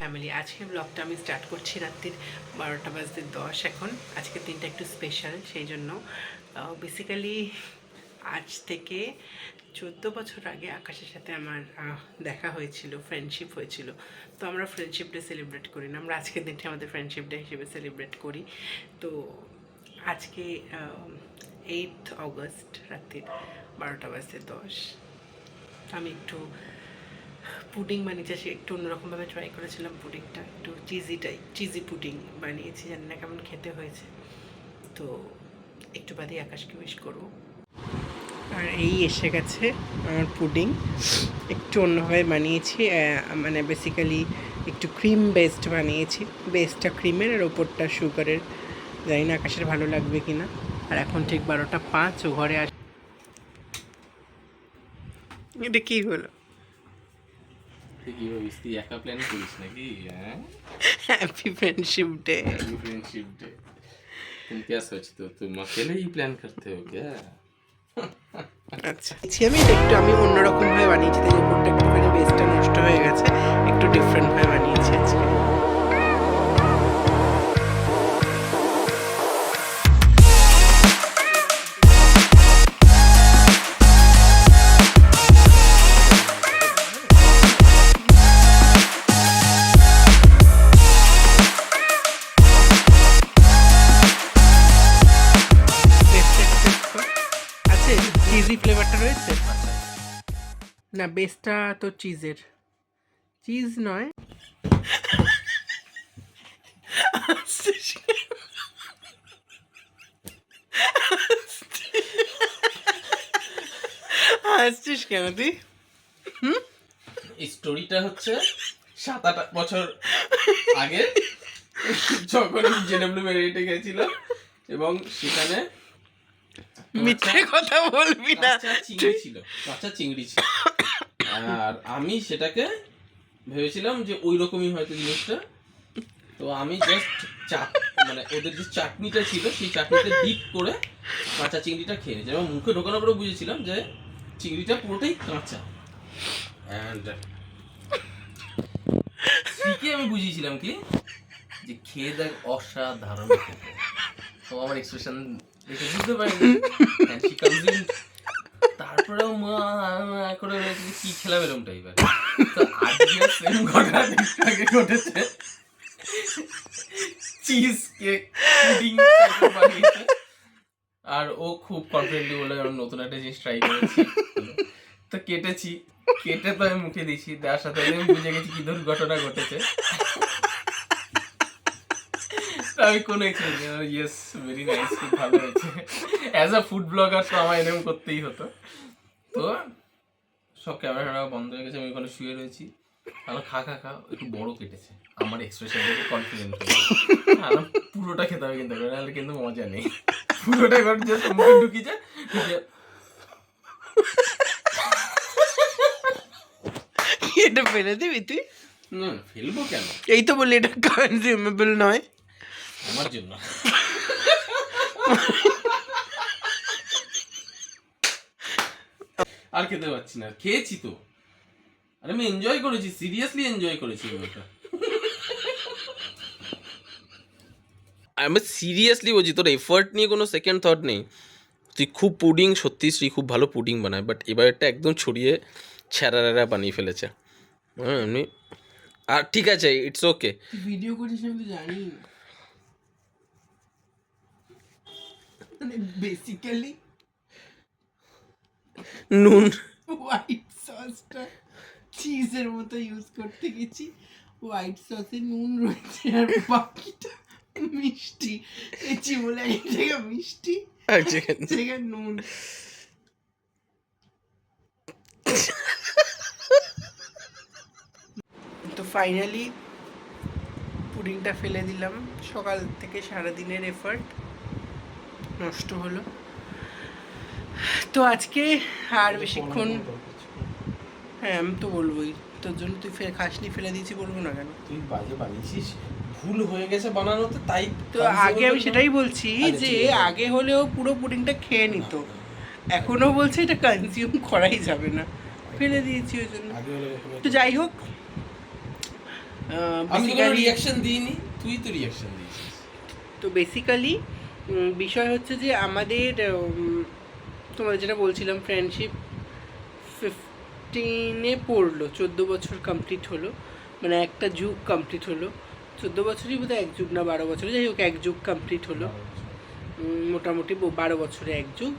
Family আজকে ব্লগটা আমি স্টার্ট করছি রাত্রির বারোটা বাজতে দশ এখন। আজকে দিনটা একটু স্পেশাল সেই জন্য বেসিক্যালি আজ থেকে চোদ্দ বছর আগে আকাশের সাথে আমার দেখা হয়েছিল ফ্রেন্ডশিপ হয়েছিল। তো আমরা ফ্রেন্ডশিপ ডে সেলিব্রেট করি না, আমরা আজকের দিনটা আমাদের ফ্রেন্ডশিপ ডে হিসেবে সেলিব্রেট করি। তো আজকে এইট অগস্ট রাত্রির বারোটা বাজতে দশ। আমি একটু পুডিং বানিয়েছি, সে একটু অন্যরকমভাবে ট্রাই করেছিলাম পুডিংটা, একটু চিজি টাইপ চিজি পুডিং বানিয়েছি, জানি না কেমন খেতে হয়েছে। তো একটু বাদে আকাশকে উইশ করব। আর এই এসে গেছে আমার পুডিং। একটু অন্যভাবে বানিয়েছি মানে বেসিক্যালি একটু ক্রিম বেসড বানিয়েছি। বেসটা ক্রিমের আর ওপরটা সুগারের জানি না আকাশের ভালো লাগবে কি না আর এখন ঠিক বারোটা পাঁচ ও ঘরে আস এটা কী হলো তুই কি ভাবিস তুই একা প্ল্যান করিস নাকি হ্যাঁ happy friendship day friendship day तुम क्या सोचते हो तुम अकेले ही प्लान करते हो क्या আচ্ছা আচ্ছা, আমি এটা একটু আমি অন্যরকম ভাবে বানিয়েছি তাই উপরটা একটুখানি বেসটা নষ্ট হয়ে গেছে একটু ডিফারেন্ট ভাবে বানিয়েছি আজকে না বেসটা তো চিজের চিজ নয়। হাসছিস কেন তুই? স্টোরিটা হচ্ছে সাত আট বছর আগে যখন আমি জেডব্লিউ মেরিটে গেছিলাম এবং সেখানে মিথ্যে কথা বলবি না। চিংড়ি ছিল। কাঁচা চিংড়ি ছিল। আর আমি সেটাকে ভেবেছিলাম যে ওই রকমই হয়তো জিনিসটা। তো আমি জাস্ট চাট মানে ওদের যে চাটনিটা ছিল, সেই চাটনিটা ডিপ করে কাঁচা চিংড়িটা খেয়ে নিয়েছি। এবং মুখে ঢোকানোর পরে বুঝেছিলাম যে চিংড়িটা পুরোটাই কাঁচা। অ্যান্ড স্ত্রীকে আমি বুঝিয়েছিলাম কি? যে খেয়ে দেখ অসাধারণ তো আমার এক্সপ্রেশন দেখে বুঝতে পারিনি। তারপরেও মা করে কি খেলাম আগে ঘটেছে। চিজ কেক আর ও খুব কনফিডেন্টলি বলে আমি নতুন একটা জিনিস ট্রাই করেছি। তো কেটেছি। কেটে তো আমি মুখে দিয়েছি। তার সাথে আমি বুঝে গেছি কি দুর্ঘটনা ঘটেছে। আমি কোনো এক্সপিরিয়েন্স ইয়েস ভেরি নাইস খুব ভালো হয়েছে। অ্যাজ আ ফুড ব্লগার তো আমার এরকম করতেই হতো। তো সব ক্যামেরা ট্যামেরা বন্ধ হয়ে গেছে আমি ওখানে শুয়ে রয়েছি। আমার খা খা খা একটু বড় কেটেছে। আমার এক্সপ্রেশন দেখে কনফিডেন্ট আর পুরোটা খেতে হবে কিন্তু নাহলে কিন্তু মজা নেই। পুরোটা এবার জাস্ট মুখে ঢুকিয়েছে এটা ফেলে দিবি তুই? না ফেলব কেন? এই তো বললি এটা কনজিউমেবল নয়। আমার জন্য। আর খেতে পাচ্ছি না। খেয়েছি তো। আরে আমি এনজয় করেছি সিরিয়াসলি এনজয় করেছি আমি ওটা আমি সিরিয়াসলি বলছি তোর এফার্ট নিয়ে কোনো সেকেন্ড থট নেই। তুই খুব পুডিং সত্যি শ্রী খুব ভালো পুডিং বানায় বাট এবারটা একদম ছড়িয়ে ছ্যারারা বানিয়ে ফেলেছে। হ্যাঁ এমনি আর ঠিক আছে ইটস ওকে ভিডিও করিস আমি জানি। মানে বেসিক্যালি নুন। হোয়াইট সসটা চিজের মতো ইউজ করতে গেছি। হোয়াইট সসে নুন রয়েছে আর বাকিটা মিষ্টি। বলে এক জায়গায় মিষ্টি আর জায়গায় নুন। তো ফাইনালি পুডিংটা ফেলে দিলাম। সকাল থেকে সারাদিনের এফার্ট নষ্ট হলো। তো আজকে আর বেশিক্ষণ হ্যাঁ আমি তো বলবোই। তোর জন্য তুই ফের খাসনি ফেলে দিয়েছি বলব না কেন? তুই বাজে বানিয়েছিস ভুল হয়ে গেছে বানানোতে তাই তো আগে আমি সেটাই বলছি যে আগে হলেও পুরো পুডিংটা খেয়ে নিত এখনও বলছে এটা কনজিউম করাই যাবে না। ফেলে দিয়েছি ওই জন্য। তো যাই হোক আমি রিয়াকশন দিইনি তুই তো রিয়াকশন দিয়েছিস। তো বেসিক্যালি বিষয় হচ্ছে যে আমাদের তোমাদের যেটা বলছিলাম ফ্রেন্ডশিপ ফিফটিনে পড়ল চোদ্দ বছর কমপ্লিট হলো মানে একটা যুগ কমপ্লিট হলো। চোদ্দ বছরই বোধহয় এক যুগ না বারো বছর যাই হোক এক যুগ কমপ্লিট হলো। মোটামুটি বারো বছরে এক যুগ।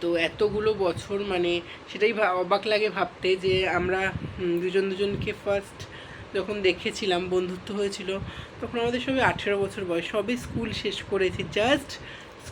তো এতগুলো বছর মানে সেটাই অবাক লাগে ভাবতে যে আমরা দুজন দুজনকে ফার্স্ট যখন দেখেছিলাম বন্ধুত্ব হয়েছিল তখন আমাদের সবই আঠেরো বছর বয়স সবই স্কুল শেষ করেছি জাস্ট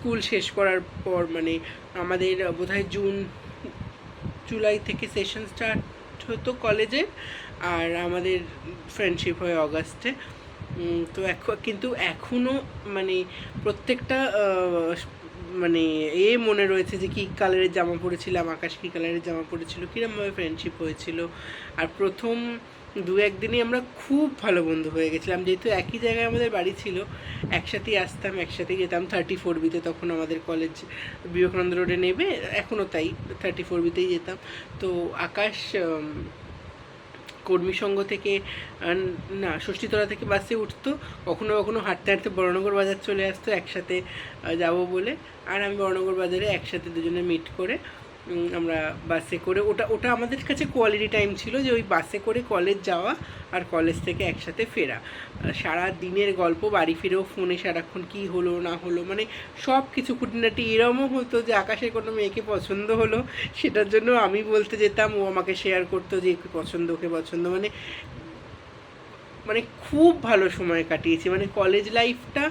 স্কুল শেষ করার পর মানে আমাদের বোধহয় জুন, জুলাই থেকে সেশন স্টার্ট হতো কলেজে আর আমাদের ফ্রেন্ডশিপ হয় অগাস্টে। তো এখন, কিন্তু এখনও মানে প্রত্যেকটা মানে এ মনে রয়েছে যে কী কালারের জামা পরেছিলাম, আকাশ কী কালারের জামা পরেছিল কীরমভাবে ফ্রেন্ডশিপ হয়েছিল। আর প্রথম দু একদিনই আমরা খুব ভালো বন্ধু হয়ে গেছিলাম। যেহেতু একই জায়গায় আমাদের বাড়ি ছিল, একসাথেই আসতাম, একসাথেই যেতাম। থার্টি ফোর বিতে তখন আমাদের কলেজ বিবেকানন্দ রোডে নেবে এখনও তাই থার্টি ফোর বিতেই যেতাম। তো আকাশ কর্মী সংঘ থেকে না, ষষ্ঠীতলা থেকে বাসে উঠতো। কখনো কখনো হাঁটতে হাঁটতে বড়নগর বাজার চলে আসতো, একসাথে যাব বলে। আর আমি বড়নগর বাজারে একসাথে দুজনে মিট করে আমরা বাসে করে, ওটা ওটা আমাদের কাছে কোয়ালিটি টাইম ছিল যে ওই বাসে করে কলেজ যাওয়া আর কলেজ থেকে একসাথে ফেরা। সারা দিনের গল্প, বাড়ি ফিরেও ফোনে সারাক্ষণ কী হলো, না হলো মানে সব কিছু খুঁটিনাটি এরমও হতো যে আকাশের কোনো মেয়েকে পছন্দ হলো, সেটার জন্য আমি বলতে যেতাম, ও আমাকে শেয়ার করতো যে পছন্দ, ওকে পছন্দ মানে মানে খুব ভালো সময় কাটিয়েছি। মানে কলেজ লাইফটা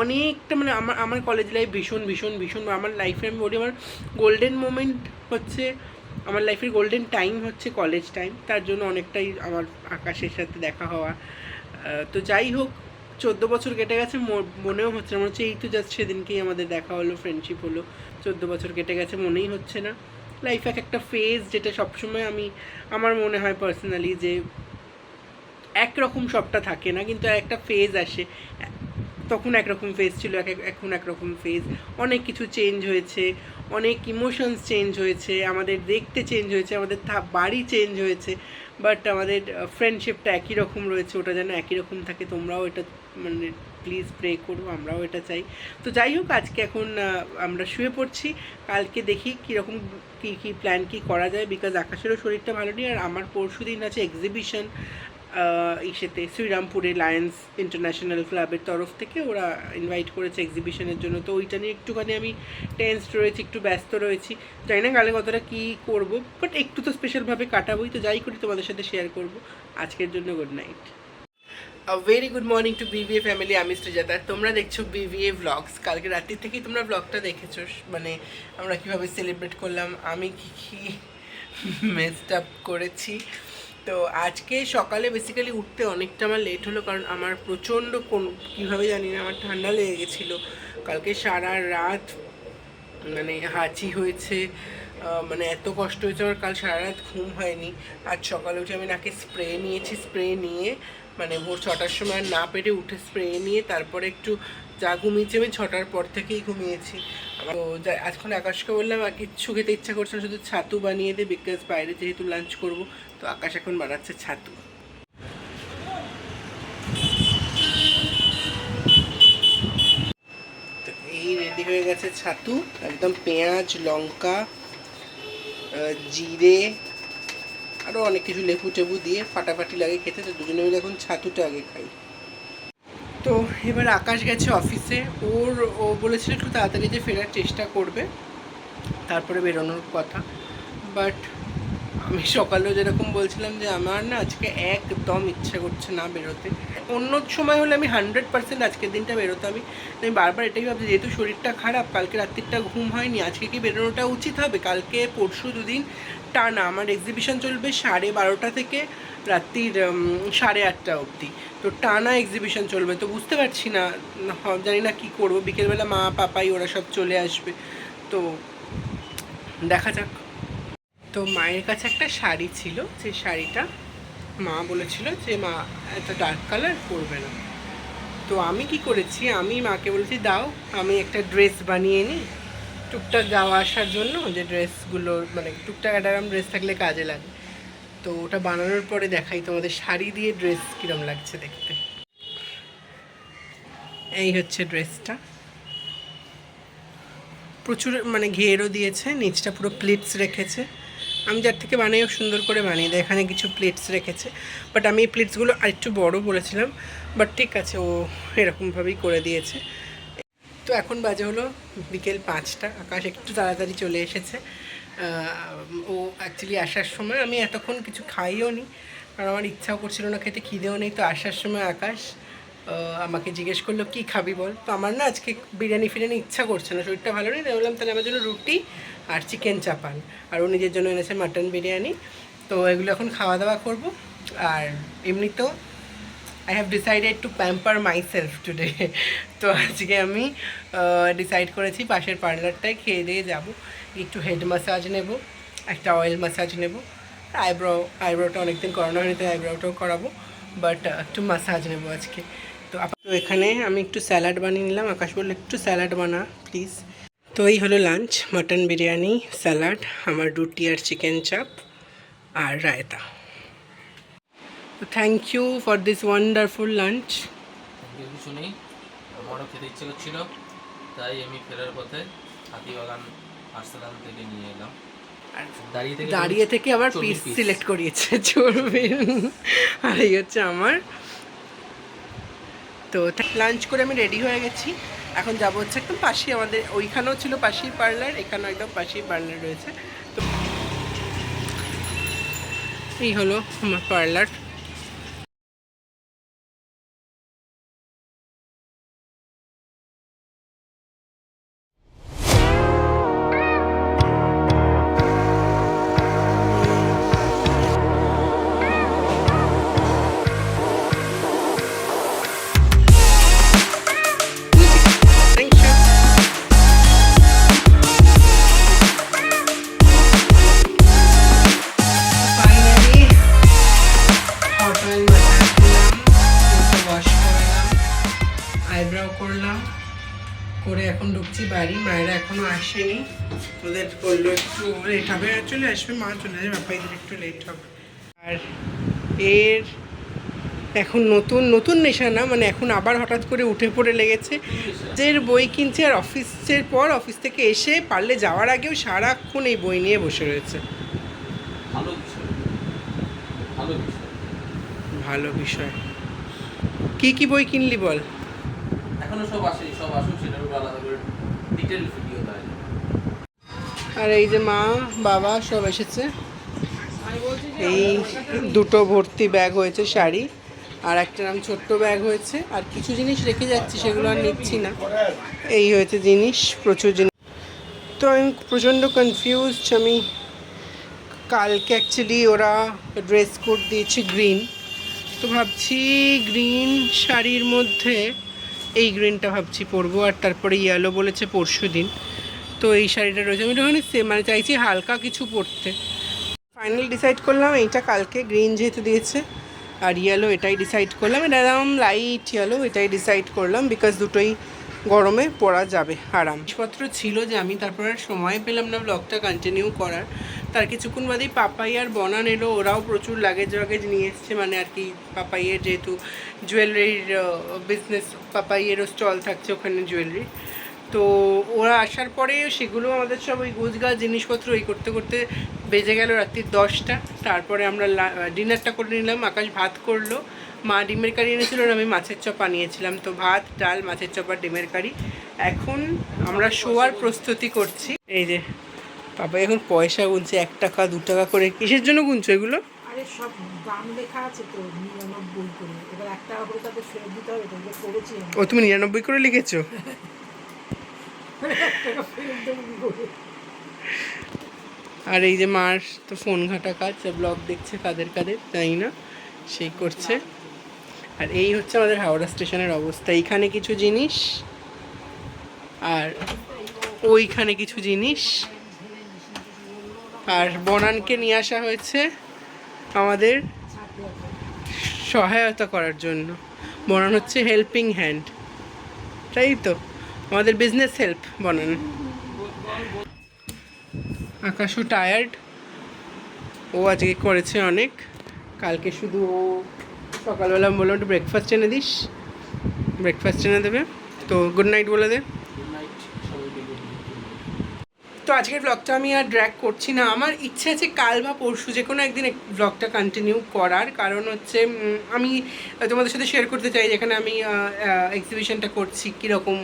অনেকটা মানে আমার আমার কলেজ লাইফ ভীষণ ভীষণ ভীষণ, আমার লাইফে আমি বলি আমার গোল্ডেন মোমেন্ট হচ্ছে, আমার লাইফের গোল্ডেন টাইম হচ্ছে কলেজ টাইম তার জন্য অনেকটাই আমার আকাশের সাথে দেখা হওয়া। তো যাই হোক, চোদ্দ বছর কেটে গেছে মনেও হচ্ছে না, মনে হচ্ছে এই তো জাস্ট সেদিনকেই আমাদের দেখা হলো ফ্রেন্ডশিপ হলো। চোদ্দ বছর কেটে গেছে, মনেই হচ্ছে না। লাইফ এক একটা ফেজ যেটা সবসময় আমি, আমার মনে হয় পার্সোনালি যে, একরকম সবটা থাকে না, কিন্তু একটা ফেজ আসে। তখন একরকম ফেজ ছিল, এক এখন একরকম ফেজ অনেক কিছু চেঞ্জ হয়েছে, অনেক ইমোশনস চেঞ্জ হয়েছে, আমাদের দেখতে চেঞ্জ হয়েছে, আমাদের বাড়ি চেঞ্জ হয়েছে বাট আমাদের ফ্রেন্ডশিপটা একই রকম রয়েছে, ওটা যেন একই রকম থাকে, তোমরাও এটা মানে প্লিজ প্রে করো, আমরাও এটা চাই। তো যাই হোক, আজকে এখন আমরা শুয়ে পড়ছি, কালকে দেখি কীরকম, কী কী প্ল্যান কী করা যায় বিকজ আকাশেরও শরীরটা ভালো নেই, আর আমার পরশু দিন আছে এক্সিবিশন ইসেতে শ্রীরামপুরে লায়ন্স ইন্টারন্যাশনাল ক্লাবের তরফ থেকে ওরা ইনভাইট করেছে এক্সিবিশনের জন্য। তো ওইটা নিয়ে একটুখানি আমি টেন্স রয়েছি, একটু ব্যস্ত রয়েছি। জানি না কালে কতটা কী করব বাট একটু তো স্পেশালভাবে কাটাবোই। তো যাই করি, তোমাদের সাথে শেয়ার করব। আজকের জন্য good night very good morning to BVA family আমি শ্রীজাতা তোমরা দেখছ বিভিএ ভ্লগস কালকে রাত্রি থেকেই তোমরা ব্লগটা দেখেছ। মানে আমরা কীভাবে সেলিব্রেট করলাম, আমি কী কী মেসড আপ করেছি। তো আজকে সকালে বেসিক্যালি উঠতে অনেকটা আমার লেট হলো কারণ আমার প্রচণ্ড কোন, কীভাবে জানি না, আমার ঠান্ডা লেগে গেছিল। কালকে সারা রাত মানে হাঁচি হয়েছে মানে এত কষ্ট হয়েছে, আমার কাল সারা রাত ঘুম হয়নি। আজ সকালে উঠে আমি নাকে স্প্রে নিয়েছি স্প্রে নিয়ে মানে ভোর ছটার সময় না পেরে উঠে স্প্রে নিয়ে, তারপরে একটু যা ঘুমিয়েছি আমি ছটার পর থেকেই ঘুমিয়েছি। তো আজখন আকাশকে বললাম, আর কিচ্ছু খেতে ইচ্ছা করছে না, শুধু ছাতু বানিয়ে দে বিকজ বাইরে যেহেতু লাঞ্চ করব, তো আকাশ এখন বানাচ্ছে ছাতু। তো এই রেডি হয়ে গেছে ছাতু, একদম পেঁয়াজ, লঙ্কা জিরে আরও অনেক কিছু লেবু টেবু দিয়ে ফাটাফাটি লাগে খেতে, তো দুজনে মিলে এখন ছাতুটা আগে খাই। তো এবার আকাশ গেছে অফিসে। ওর, ও বলেছিল একটু তাড়াতাড়ি যে ফেরার চেষ্টা করবে। তারপরে বেরোনোর কথা। বাট আমি সকালেও যেরকম বলছিলাম যে আমার না আজকে একদম ইচ্ছা করছে না বেরোতে। অন্য সময় হলে আমি হান্ড্রেড পার্সেন্ট আজকের দিনটা বেরোতামই। আমি বারবার এটাই ভাবছি, যেহেতু শরীরটা খারাপ, কালকে রাত্রিটা ঘুম হয়নি, আজকে কি বেরোনোটা উচিত হবে? কালকে পরশু দুদিন টানা আমার এক্সিবিশন চলবে সাড়ে বারোটা থেকে রাত্রির সাড়ে আটটা অবধি। তো টানা এক্সিবিশন চলবে। তো বুঝতে পারছি না জানি না কী করব। বিকেলবেলা মা, পাপাই ওরা সব চলে আসবে। তো দেখা যাক। তো মায়ের কাছে একটা শাড়ি ছিল সেই শাড়িটা মা বলেছিল যে, মা এত ডার্ক কালার করবে না। তো আমি কি করেছি, আমি মাকে বলেছি, দাও, আমি একটা ড্রেস বানিয়ে নিই। টুকটাক যাওয়া আসার জন্য যে ড্রেসগুলো মানে টুকটাক একটা ড্রেস থাকলে কাজে লাগে। তো ওটা বানানোর পরে দেখাই তোমাদের শাড়ি দিয়ে ড্রেস কীরকম লাগছে দেখতে। এই হচ্ছে ড্রেসটা প্রচুর মানে ঘেরও দিয়েছে, নিচটা পুরো প্লেটস রেখেছে। আমি যার থেকে বানাইও সুন্দর করে বানিয়ে দেয়। এখানে কিছু প্লেটস রেখেছে। বাট আমি এই প্লেটসগুলো আরেকটু বড় বলেছিলাম। বাট ঠিক আছে, ও এরকমভাবেই করে দিয়েছে। তো এখন বাজে হলো বিকেল পাঁচটা। আকাশ একটু তাড়াতাড়ি চলে এসেছে। ও অ্যাকচুয়ালি আসার সময় আমি এতক্ষণ কিছু খাইও নি। কারণ আমার ইচ্ছাও করছিল না খেতে, খিদেও নেই। তো আসার সময় আকাশ আমাকে জিজ্ঞেস করল, কি খাবি বল? তো আমার না আজকে বিরিয়ানি ফিরিয়ানি ইচ্ছা করছে না। শরীরটা ভালো নেই, তাই বললাম, তাহলে আমার জন্য রুটি আর চিকেন চাপান। আর ও নিজের জন্য এনেছে মাটন বিরিয়ানি, তো এগুলো এখন খাওয়া দাওয়া করব। আর এমনিতেও I have decided to pamper myself today তো আজকে আমি ডিসাইড করেছি পাশের পার্লারটায় খেয়ে দিয়ে যাব। একটু হেড ম্যাসাজ নেব, একটা অয়েল ম্যাসাজ নেব। আইব্রো আইব্রোটা অনেকদিন করানো হয়নি তো আইব্রোটাও করাবো। বাট একটু ম্যাসাজ নেব আজকে। তো তো এখানে আমি একটু স্যালাড বানিয়ে নিলাম। আকাশ বলল, একটু স্যালাড বানা প্লিজ তো এই হলো লাঞ্চ মাটন বিরিয়ানি স্যালাড আমার রুটি আর চিকেন চাপ আর রায়তা। তো thank you for this wonderful lunch কিছু নেই আমারও খেতে ইচ্ছে করছিল তাই আমি ফেরার পথে হাতিবাগান আর্সালান থেকে নিয়ে এলাম। দাঁড়িয়ে থেকে দাঁড়িয়ে থেকে আবার পিস সিলেক্ট করিয়েছে চর্বি। আর এই হচ্ছে আমার। তো লাঞ্চ করে আমি রেডি হয়ে গেছি। এখন যাব হচ্ছে একদম পাশি আমাদের, ওইখানেও ছিল পাশেই পার্লার, এখানেও একদম পাশেই পার্লার রয়েছে। তো এই হলো আমার পার্লার। করে এখন ঢুকছি বাড়ি মায়েরা এখনও আসেনি। ওদের বলল একটু লেট হবে। চলে আসবে মা চলে যাবে বাপাইদের একটু লেট হবে। আর এর এখন নতুন নতুন নেশা না মানে এখন আবার হঠাৎ করে উঠে পড়ে লেগেছে। যে বই কিনছে আর অফিসের পর অফিস থেকে এসে পারলে যাওয়ার আগেও সারাক্ষণ এই বই নিয়ে বসে রয়েছে। ভালো বিষয়। কি কি বই কিনলি বল? এখনও সব সব আসুক, সেটার উপর আলাদা করে ডিটেল ভিডিও যাবে আর এই যে মা, বাবা সব এসেছে। এই দুটো ভর্তি ব্যাগ হয়েছে শাড়ি, আর একটা নাম ছোট্ট ব্যাগ হয়েছে। আর কিছু জিনিস রেখে যাচ্ছি, সেগুলো আর নিচ্ছি না। এই হয়েছে জিনিস, প্রচুর জিনিস। তো আমি প্রচণ্ড কনফিউজ আমি কালকে অ্যাকচুয়ালি ওরা ড্রেস কোড দিয়েছে গ্রিন তো ভাবছি গ্রিন শাড়ির মধ্যে এই গ্রিনটা ভাবছি পরবো, আর তারপরে ইয়েলো বলেছে পরশু দিন। তো এই শাড়িটা রয়েছে। আমি ওখানে মানে চাইছি হালকা কিছু পরতে। ফাইনাল ডিসাইড করলাম, এইটা কালকে গ্রিন যেহেতু দিয়েছে, আর ইয়েলো এটাই ডিসাইড করলাম। এটা একদম লাইট ইয়েলো এটাই ডিসাইড করলাম বিকজ দুটোই গরমে পরা যাবে, আরাম। জিনিসপত্র ছিল যে আমি তারপর আর সময় পেলাম না ব্লগটা কন্টিনিউ করার। তার কিছুক্ষণ বাদেই পাপাই আর বনান এলো, ওরাও প্রচুর লাগেজ ওয়াগেজ নিয়ে এসছে মানে আর কি পাপাইয়ের যেহেতু জুয়েলারির বিজনেস পাপাইয়েরও স্টল থাকছে ওখানে জুয়েলারি তো ওরা আসার পরে সেগুলো আমাদের সব ওই গোছগাছ জিনিসপত্র ওই করতে করতে বেজে গেল রাত্রি দশটা। তারপরে আমরা ডিনারটা করে নিলাম, আকাশ ভাত করল। মা ডিমের কারি এনেছিল আমি মাছের চপ আনিয়েছিলাম। তো ভাত, ডাল, মাছের চপ আর ডিমের কারি। এখন আমরা শোয়ার প্রস্তুতি করছি। এই যে বাবা এখন পয়সা গুনছে এক টাকা দু টাকা করে। কিসের জন্য গুনছো এগুলো? আরে সব দাম লেখা আছে তো নিরানব্বই করে। এবার এক টাকা করে তাদের ফেরত দিতে হবে তো এগুলো করেছি ও তুমি নিরানব্বই করে লিখেছো? আর এই যে মার তো ফোন ঘাটা কাজ ব্লগ দেখছে কাদের কাদের তাই না সেই করছে। আর এই হচ্ছে আমাদের হাওড়া স্টেশনের অবস্থা। এইখানে কিছু জিনিস আর ওইখানে কিছু জিনিস। আর বনানকে নিয়ে আসা হয়েছে আমাদের সহায়তা করার জন্য। বনান হচ্ছে হেল্পিং হ্যান্ড তাই তো? আমাদের বিজনেস হেল্প বনান। আকাশও টায়ার্ড ও আজকে করেছে অনেক। কালকে শুধু ও সকালবেলা বললাম একটু ব্রেকফাস্ট এনে দিস। ব্রেকফাস্ট এনে দেবে। তো গুড নাইট বলে দে গুড নাইট সবাইকে গুড তো আজকের ব্লগটা আমি আর ড্র্যাক করছি না। আমার ইচ্ছে আছে কাল বা পরশু যে কোনো একদিন ব্লগটা কন্টিনিউ করার। কারণ হচ্ছে আমি তোমাদের সাথে শেয়ার করতে চাই যেখানে আমি এক্সিবিশনটা করছি, কীরকম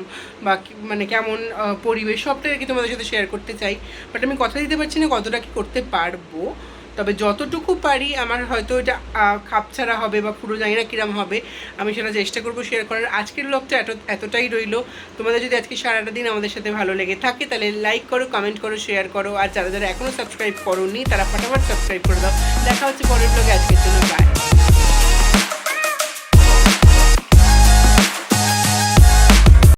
বা মানে কেমন পরিবেশ, সবটাই আর কি তোমাদের সাথে শেয়ার করতে চাই। বাট আমি কথা দিতে পারছি না কতটা কি করতে পারব। তবে যতটুকু পারি আমার হয়তো এটা খাপ খাপছাড়া হবে বা পুরো জানি না কিরম হবে, আমি সেটা চেষ্টা করব শেয়ার করার। আজকের লোকটা এত, এতটাই রইল। তোমাদের যদি আজকে সারাটা দিন আমাদের সাথে ভালো লেগে থাকে, তাহলে লাইক করো কমেন্ট করো শেয়ার করো। আর যারা যারা এখনও সাবস্ক্রাইব করোনি, তারা ফটাফট সাবস্ক্রাইব করে দাও। দেখা হচ্ছে পরের লোক আজকের জন্য বাই